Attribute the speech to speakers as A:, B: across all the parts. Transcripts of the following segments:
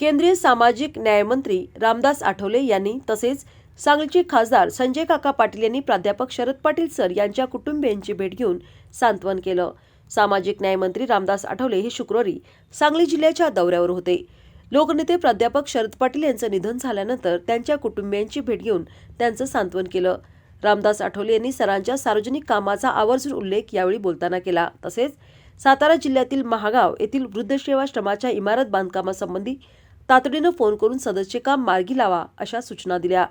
A: केंद्रीय सामाजिक न्यायमंत्री रामदास आठवले यांनी तसेच सांगलीचे खासदार संजय काका पाटील यांनी प्राध्यापक शरद पाटील सर यांच्या कुटुंबियांची भेट घेऊन सांत्वन केलं. सामाजिक न्यायमंत्री रामदास आठवले हे शुक्रवारी सांगली जिल्ह्याच्या दौऱ्यावर होते. लोकनेते प्राध्यापक शरद पाटील यांचं निधन झाल्यानंतर त्यांच्या कुटुंबियांची भेट घेऊन त्यांचं सांत्वन केलं. रामदास आठवले यांनी सरांच्या सार्वजनिक कामाचा आवर्जून उल्लेख यावेळी बोलताना केला. तसेच सातारा जिल्ह्यातील महागाव येथील वृद्धसेवाश्रमाच्या इमारत बांधकामासंबंधी तातडीनं फोन करून सदरचे काम मार्गी लावा अशा सूचना दिल्या.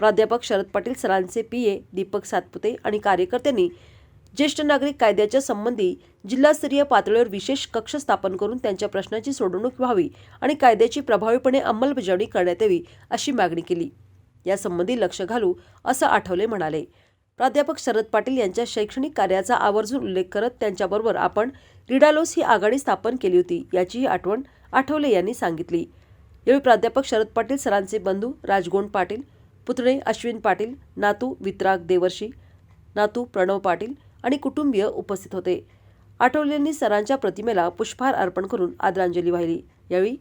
A: प्राध्यापक शरद पाटील सरांचे पीए दीपक सातपुते आणि कार्यकर्त्यांनी ज्येष्ठ नागरिक कायद्याच्या संबंधी जिल्हास्तरीय पातळीवर विशेष कक्ष स्थापन करून त्यांच्या प्रश्नाची सोडवणूक व्हावी आणि कायद्याची प्रभावीपणे अंमलबजावणी करण्यात यावी अशी मागणी केली. यासंबंधी लक्ष घालू असं आठवले म्हणाले. प्राध्यापक शरद पाटील यांच्या शैक्षणिक कार्याचा आवर्जून उल्लेख करत त्यांच्याबरोबर आपण रिडालोस ही आघाडी स्थापन केली होती याचीही आठवण आठवले यांनी सांगितली. यावेळी प्राध्यापक शरद पाटील सरांचे बंधू राजगोंड पाटील पुतणे अश्विन पाटील नातू वित्राग देवर्षी नातू प्रणव पाटील आणि कुटुंबीय उपस्थित होते. आठवलेंनी सरांच्या प्रतिमेला पुष्पहार अर्पण करून आदरांजली वाहिली. यावेळी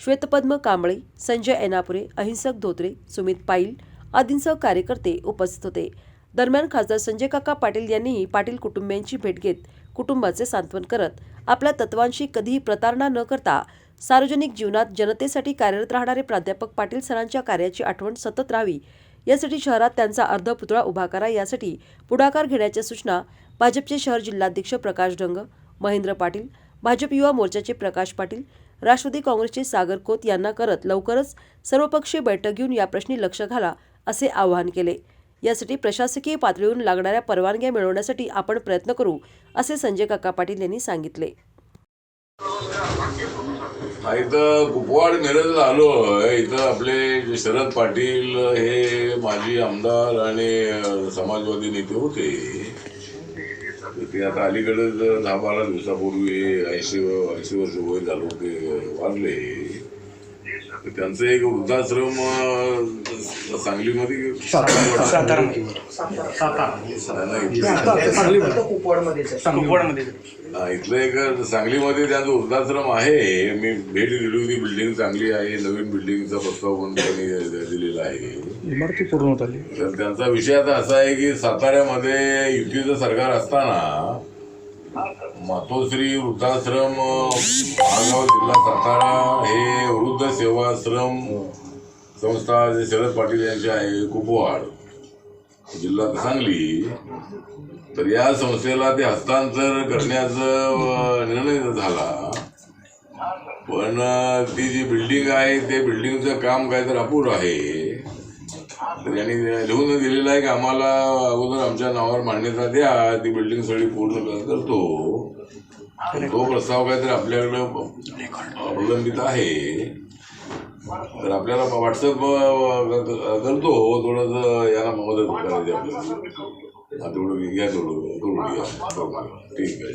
A: श्वेतपद्म कांबळे संजय एनापुरे अहिंसक धोत्रे सुमित पाईल आदींसह कार्यकर्ते उपस्थित होते. दरम्यान खासदार संजय काका पाटील यांनीही पाटील कुटुंबियांची भेट घेत कुटुंबाचे सांत्वन करत आपल्या तत्वांशी कधीही प्रतारणा न करता सार्वजनिक जीवनात जनतेसाठी कार्यरत राहणारे प्राध्यापक पाटील सरांच्या कार्याची आठवण सतत राहावी. यासाठी शहरात त्यांचा अर्धपुतळा उभा करा. यासाठी पुढाकार घेण्याच्या सूचना भाजपचे शहर जिल्हाध्यक्ष प्रकाश ढंग महेंद्र पाटील भाजप युवा मोर्चाचे प्रकाश पाटील राष्ट्रवादी काँग्रेसचे सागर खोत यांना करत लवकरच सर्वपक्षीय बैठक घेऊन या प्रश्नी लक्ष घाला असे आवाहन केले. यासाठी प्रशासकीय पातळीवरून लागणाऱ्या परवानग्या मिळवण्यासाठी आपण प्रयत्न करू असे संजय काका पाटील यांनी सांगितले.
B: इथं कुपवाड मिरजला आलो इथं आपले शरद पाटील हे माजी आमदार आणि समाजवादी नेते होते. ते आता अलीकडेच दहा बारा दिवसापूर्वी ऐंशी ऐंशी वर्ष वय झालं होते वारले. त्यांचं एक वृद्धाश्रम अ, सांगलीमध्ये नाही,
C: कुपवाडमध्ये
B: हा, इथलं एक सांगलीमध्ये त्यांचं वृद्धाश्रम आहे. मी भेट दिली होती बिल्डिंग चांगली आहे नवीन बिल्डिंगचा प्रस्ताव पण त्यांनी दिलेला आहे.
C: इमारती पूर्ण होत आली.
B: तर त्यांचा विषय आता असा आहे की साताऱ्यामध्ये युतीचं सरकार असताना मातोश्री वृद्धाश्रम महागाव जिल्हा सातारा हे वृद्ध सेवाश्रम संस्था जे शरद पाटील यांचे आहे कुपवाड जिल्हा सांगली तर या संस्थेला ते हस्तांतर करण्याचा निर्णय झाला. पण ती जी बिल्डिंग आहे ते बिल्डिंगचं काम काय तर अपूर आहे. तर यांनी लिहून दिलेलं आहे की आम्हाला अगोदर आमच्या नावावर मान्यता द्या. ती बिल्डिंग सगळी पूर्ण करतो. तो प्रस्ताव काहीतरी आपल्याकडं प्रलंबित आहे. तर आपल्याला व्हॉट्सअप करतो. थोडंसं याला मदत करायची आपल्याला. तेवढं घ्या थोडं करून घ्या. ठीक आहे.